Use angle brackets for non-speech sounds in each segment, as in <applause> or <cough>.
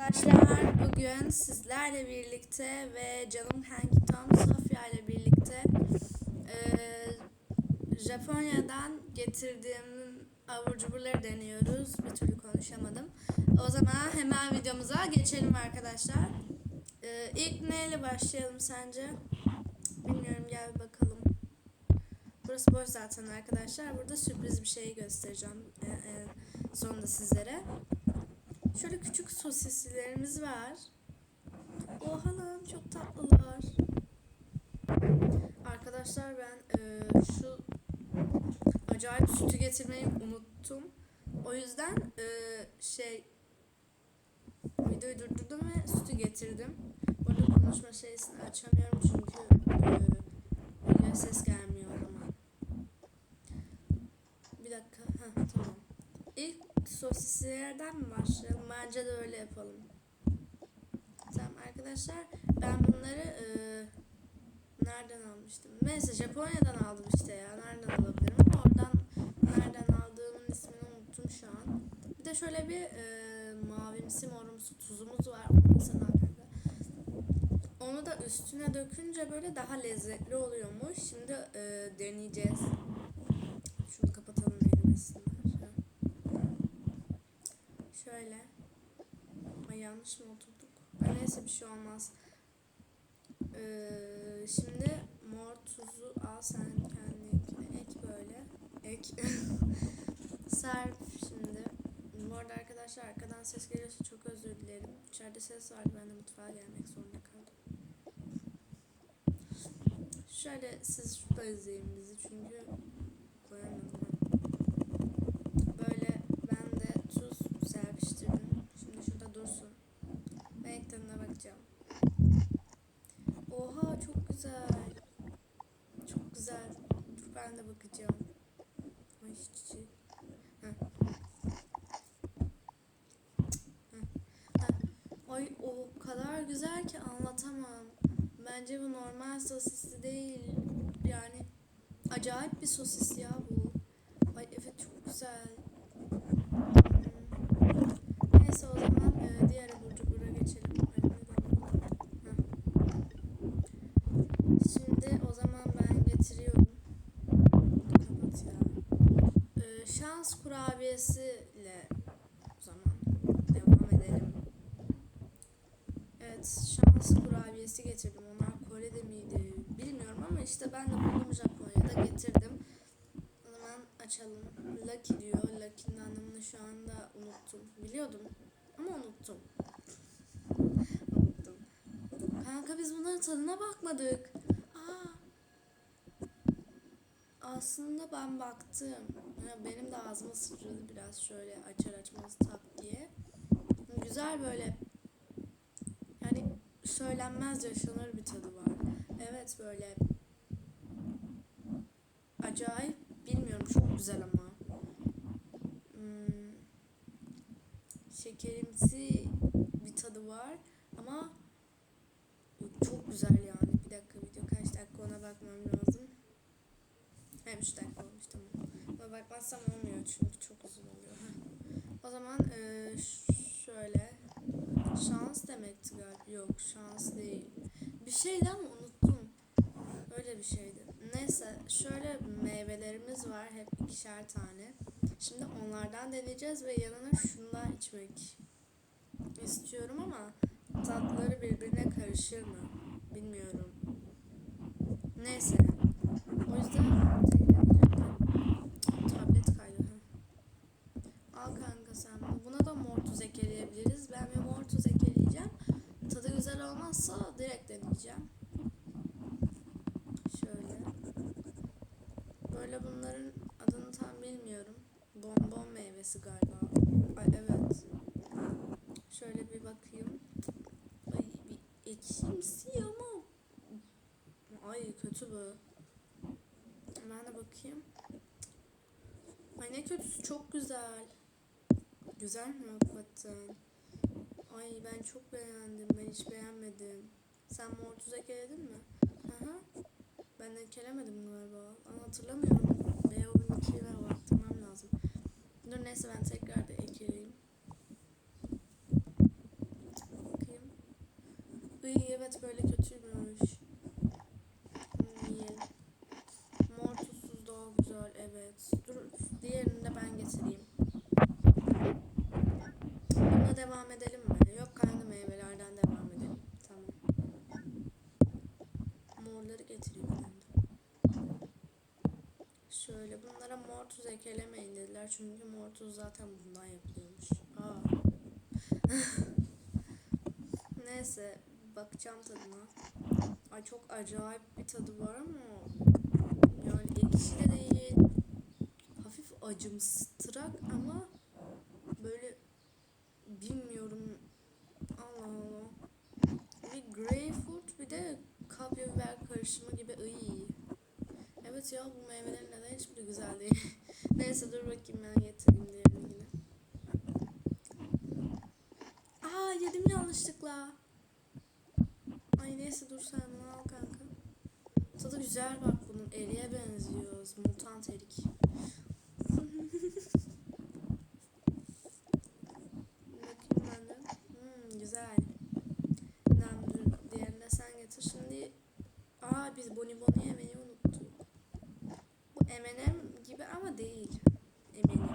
Arkadaşlar bugün sizlerle birlikte ve canım kanki Tom Sofya ile birlikte eee, Japonya'dan getirdiğim abur cuburları deniyoruz. Bir türlü konuşamadım. O zaman hemen videomuza geçelim arkadaşlar. Eee ilk neyle başlayalım sence? Bilmiyorum gel bakalım. Burası boş zaten arkadaşlar. Burada sürpriz bir şey göstereceğim e, e, sonunda sizlere. Şöyle küçük sosislerimiz var. Oha lan çok tatlılar. Arkadaşlar ben e, şu acayip sütü getirmeyi unuttum. O yüzden e, şey videoyu durdurdum ve sütü getirdim. Burada konuşma şeysini açamıyorum çünkü e, ses gelmiyor o zaman. Bir dakika. Heh, tamam. İlk sosislerden mi başlayalım? Bence de öyle yapalım. Tamam arkadaşlar ben bunları e, nereden almıştım? Neyse Japonya'dan aldım işte ya. Nereden alabilirim? Oradan nereden aldığımın ismini unuttum şu an. Bir de şöyle bir e, mavimsi morumsu tuzumuz var. Onu sana. Onu da üstüne dökünce böyle daha lezzetli oluyormuş. Şimdi e, deneyeceğiz. Şunu kapatalım erimesinler. Ha. Şöyle. Ay yanlış mı oturduk? Ay neyse bir şey olmaz. Ee, şimdi mor tuzu al sen kendine ek böyle. Ek. <laughs> Serp şimdi. Bu arada arkadaşlar arkadan ses geliyorsa çok özür dilerim. İçeride ses vardı ben de mutfağa gelmek zorunda kaldım. Şöyle siz şurada izleyin bizi çünkü koyamadım ben. Böyle ben de tuz serpiştirdim. Şimdi şurada dursun. Tadına bakacağım. Oha çok güzel. Çok güzel. Dur ben de bakacağım. Ay çiçeği. Ay o kadar güzel ki anlatamam. Bence bu normal sosisli değil. Yani acayip bir sosis ya bu. Ay evet çok güzel. Hmm. Neyse o zaman e, diğer abur cubura geçelim. Hadi bakalım. Heh. Şimdi o zaman ben getiriyorum. Kapat ya. E, şans kurabiyesiyle o zaman devam edelim. Evet şans kurabiyesi getirdim. Onlar Kore'de miydi bilmiyorum ama işte ben de buldum Japonya'da getirdim. O zaman açalım. Lucky diyor. Lucky'nin anlamını şu anda unuttum. Biliyordum ama unuttum. unuttum. Kanka biz bunların tadına bakmadık. Aa. Aslında ben baktım. Benim de ağzıma sıçradı biraz şöyle açar açmaz tak diye. Güzel böyle yani söylenmez yaşanır bir tadı var. Evet böyle acayip bilmiyorum çok güzel ama. Hmm, şekerimsi bir tadı var ama çok güzel yani. Bir dakika video kaç dakika ona bakmam lazım. Hem 3 dakika olmuş tamam. Ona bakmazsam olmuyor çünkü çok uzun oluyor. Heh. O zaman eee, şöyle şans demekti galiba. Yok şans değil. Bir şeydi ama unuttum. Öyle bir şeydi. Neyse şöyle meyvelerimiz var hep ikişer tane. Şimdi onlardan deneyeceğiz ve yanına şundan içmek istiyorum ama tatları birbirine karışır mı? Bilmiyorum. Neyse. O yüzden tablet kaydı. Al kanka sen. Buna da mor tuz ekleyebiliriz. Ben bir mor tuz ekleyeceğim. Tadı güzel olmazsa direkt deneyeceğim. Şöyle. Böyle bunların adını tam bilmiyorum. Bonbon meyvesi galiba. Ay evet. Şöyle bir bakayım. Ay bir ekşimsi ama Ay kötü bu. Ben de bakayım. Ay ne kötüsü çok güzel. Güzel mi hakikaten? Ay ben çok beğendim. Ben hiç beğenmedim. Sen mor tuz ekledin mi? Aha. Ben eklemedim galiba. Ama hatırlamıyorum. 2'ye baktırmam lazım. Dur neyse ben tekrar bir ekleyeyim. Iy, evet böyle kötüymüş. Hmm, iyi. Mor tuzsuz daha güzel evet. Dur diğerini de ben getireyim. Bununla devam edelim mi? Yok kanka meyvelerden devam edelim. Tamam. Morları getireyim ben de. Şöyle bunlara mor tuz eklemeyin dediler. Çünkü mor tuz zaten bundan yapılıyormuş. Aa. <laughs> Neyse bakacağım tadına. Ay çok acayip bir tadı var ama yani ekşi de değil. Hafif acımstırak ama böyle bilmiyorum. Allah Allah. Bir greyfurt bir de kapya biber karışımı gibi iyi. Evet ya bu meyvelerin neden hiçbiri güzel değil. <laughs> Neyse dur bakayım ben getireyim diğerini yine. Aa yedim yanlışlıkla. Ay neyse dur sen bunu al kanka. Tadı güzel bak bunun eriye benziyor. Mutant erik. <laughs> Bakayım ben de. Hmm, güzel. Tamam dur diğerini de sen getir. Şimdi aa biz bonibonu yemeyi unuttuk. Bu M&M gibi ama değil. Eminim.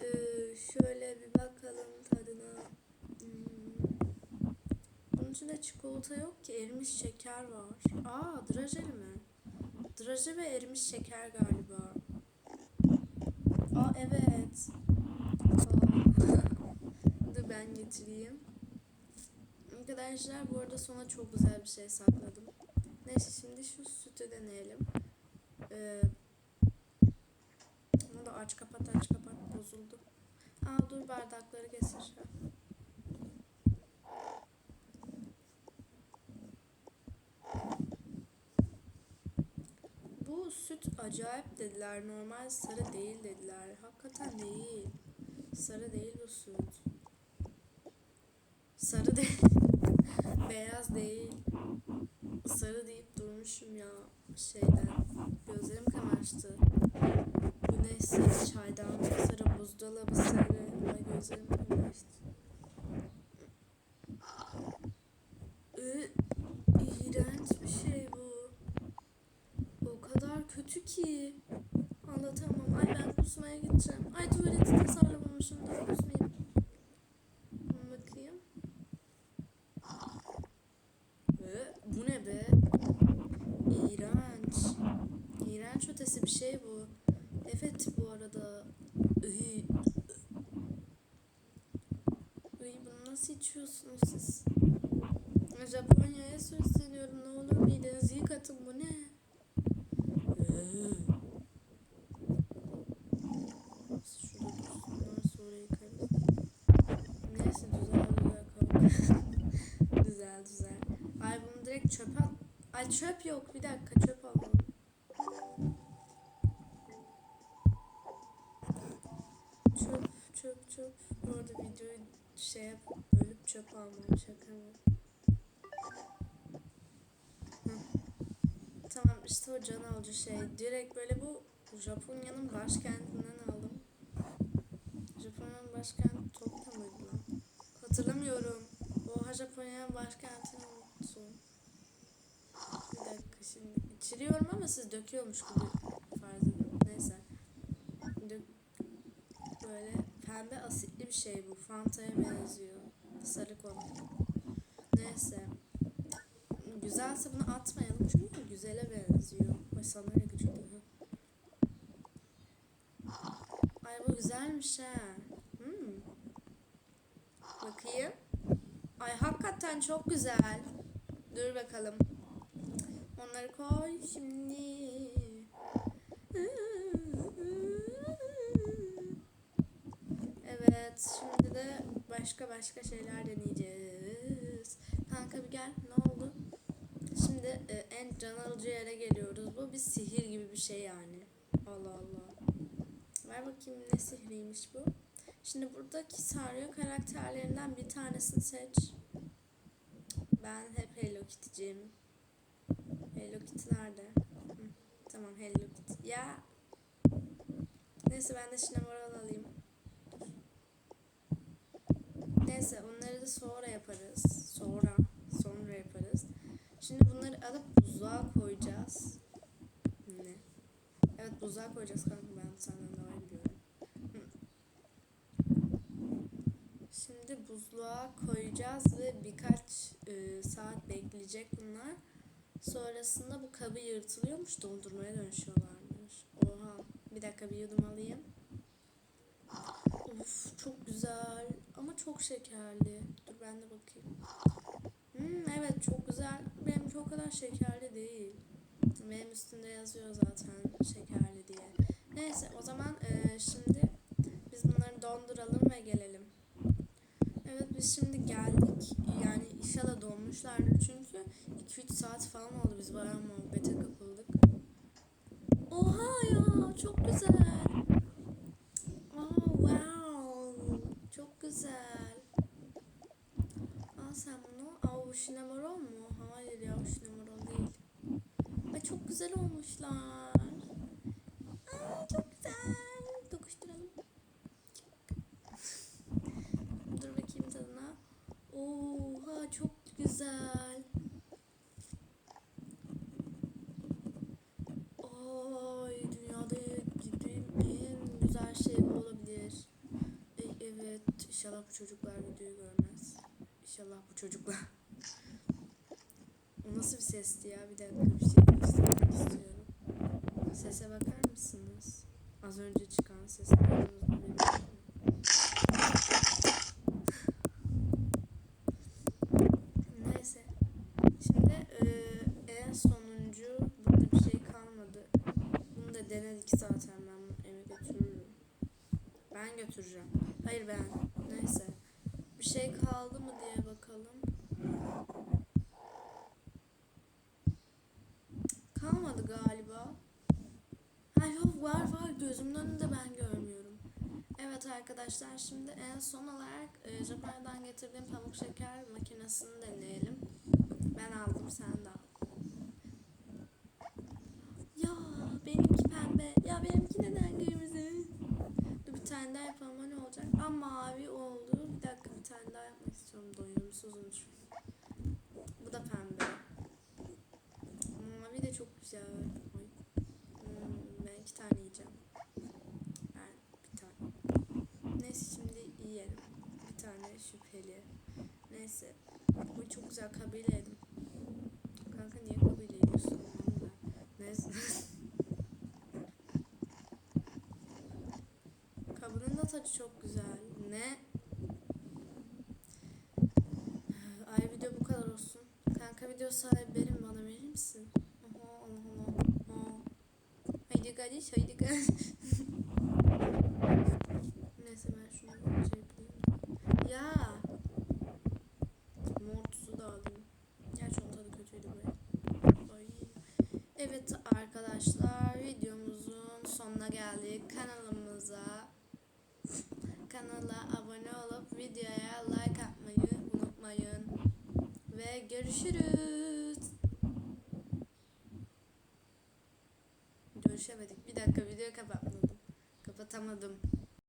Ee, şöyle bir bakalım tadına. Hmm. Bunun içinde çikolata yok ki erimiş şeker var. Aa drajeli mi? Draje ve erimiş şeker galiba. Aa evet. Aa. <laughs> Dur ben getireyim. Arkadaşlar bu arada sona çok güzel bir şey sakladım. Neyse şimdi şu sütü deneyelim. Ee, bunu da aç kapat aç kapat bozuldu. Aa dur bardakları getir. Bu süt acayip dediler. Normal sarı değil dediler. Hakikaten değil. Sarı değil bu süt. Sarı değil. <laughs> Beyaz değil. Sarı deyip durmuşum ya şeyden. Gözlerim kamaştı. Bu neyse çaydan sarı buzdolabı sarı. Ay gözlerim kamaştı. Iı, iğrenç bir şey bu. O kadar kötü ki. Anlatamam. Ay ben kusmaya gideceğim. Ay tuvaleti tasarlamamışım da kusmayayım. Bakayım. Ve bu ne be? İğrenç. İğrenç ötesi bir şey bu. Evet bu arada. Iy. Iy, bunu nasıl içiyorsunuz siz? Japonya'ya sesleniyorum. Ne olur midenizi yıkatın. Bu ne? Iy. Şurada dursunlar sonra yıkarız. Neyse güzel güzel kavga. güzel güzel. Ay bunu direkt çöpe çöp yok bir dakika çöp alalım. Çöp çöp çöp. Bu arada videoyu şey yap bölüp çöp almam şaka mı? Tamam işte o can alıcı şey. Direkt böyle bu Japonya'nın başkentinden aldım. Japonya'nın başkenti Tokyo muydu lan? Hatırlamıyorum. Oha Japonya'nın başkentini unuttum. Bir dakika şimdi içiriyorum ama siz döküyormuş gibi farz. Neyse. Dök böyle pembe asitli bir şey bu. Fanta'ya benziyor. Sarı konu. Neyse. Güzelse bunu atmayalım çünkü güzele benziyor. Ay ne gıcık Ay bu güzelmiş ha. Hmm. Bakayım. Ay hakikaten çok güzel. Dur bakalım. Onları koy şimdi. Evet, şimdi de başka başka şeyler deneyeceğiz. Kanka bir gel, ne oldu? Şimdi e, en can alıcı yere geliyoruz. Bu bir sihir gibi bir şey yani. Allah Allah. Ver bakayım ne sihriymiş bu. Şimdi buradaki Sanrio karakterlerinden bir tanesini seç. Ben hep Hello Kitty'ciyim. Hello Kitty nerede? Hı, tamam Hello. Ya. Neyse ben de Şinamoral alayım. Neyse onları da sonra yaparız. Sonra. Sonra yaparız. Şimdi bunları alıp buzluğa koyacağız. Ne? Evet buzluğa koyacağız kanka ben senden daha iyi biliyorum. Şimdi buzluğa koyacağız ve birkaç e, saat bekleyecek bunlar. Sonrasında bu kabı yırtılıyormuş dondurmaya dönüşüyorlarmış. Oha bir dakika bir yudum alayım. Of çok güzel ama çok şekerli. Dur ben de bakayım. Hmm, evet çok güzel. Benimki o kadar şekerli değil. Benim üstünde yazıyor zaten şekerli diye. Neyse o zaman e, şimdi biz bunları donduralım ve gelelim. Evet biz şimdi geldik. Yani inşallah donmuşlardır çünkü 2-3 saat falan oldu biz bayağı muhabbete kapıldık. Oha ya çok güzel. Oh wow. Çok güzel. Al sen bunu. Aa bu şinamarol mu? Hayır ya bu şinamarol değil. Ay çok güzel olmuşlar. Ay çok güzel. Dokuşturalım. Dur bakayım tadına. Oha çok güzel. Ay dünyada yediğim en güzel şey bu olabilir. Ey, evet inşallah bu çocuklar videoyu görmez. İnşallah bu çocuklar. O nasıl bir sesti ya? Bir dakika bir şey göstermek istiyorum. Sese bakar mısınız? Az önce çıkan ses duydunuz mu bilmiyorum. Neyse. Şimdi eee, en sonuncu burada bir şey kalmadı. Bunu da denedik zaten ben bunu eve götürürüm. Ben götüreceğim. Hayır ben. Neyse. Bir şey kaldı mı diye bakalım. Kalmadı galiba. Ha yok var var gözümün önünde ben görmüyorum. Evet arkadaşlar şimdi en son olarak e, Japonya'dan getirdiğim pamuk şeker makinesini deneyelim. Ben aldım sen de al. Ya benimki pembe. Ya benimki neden kırmızı? Dur bir tane daha yapalım ama ne olacak? Aa Çünkü. Bu da pembe. Mavi de çok güzel. Hmm, ben iki tane yiyeceğim. Ben bir tane. Neyse şimdi yiyelim. Bir tane şüpheli. Neyse. Bu çok güzel kabile yedim. Kanka niye kabile yiyorsun? Neyse. <laughs> Kabının da tadı çok güzel. Ne? Ay video bu kadar olsun. Kanka video benim bana verir misin? Oha Allah Allah. Oha. Haydi kardeş haydi kardeş. <laughs> Neyse ben şunu şey yapayım. Ya. Mortusu da alayım. Gerçi onun tadı kötüydü böyle. Evet arkadaşlar videomuzun sonuna geldik. Kanalımıza kanala abone olup videoya like atmayı unutmayın. Görüşürüz. Görüşemedik. Bir dakika video kapatmadım. Kapatamadım.